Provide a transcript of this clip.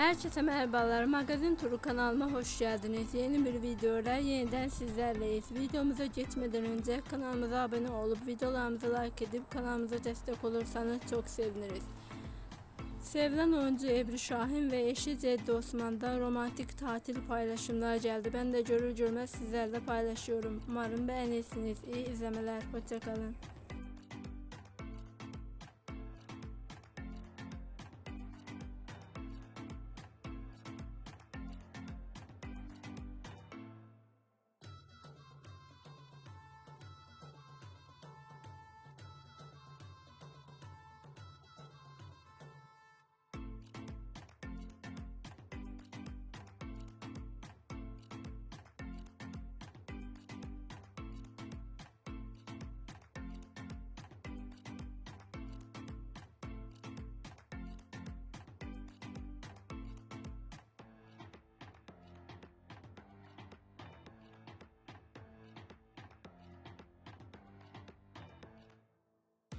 Herkese merhabalar. Magazin Turu kanalıma hoş geldiniz. Yeni bir videoda yeniden sizlerleyiz. Videomuza geçmeden önce kanalımıza abone olup videolarımızı like edip kanalımıza destek olursanız çok seviniriz. Sevilen oyuncu Ebru Şahin ve eşi Ceddi Osman'da romantik tatil paylaşımlar geldi. Ben de görür görmez sizlerle paylaşıyorum. Umarım beğenirsiniz. İyi izlemeler. Hoşçakalın.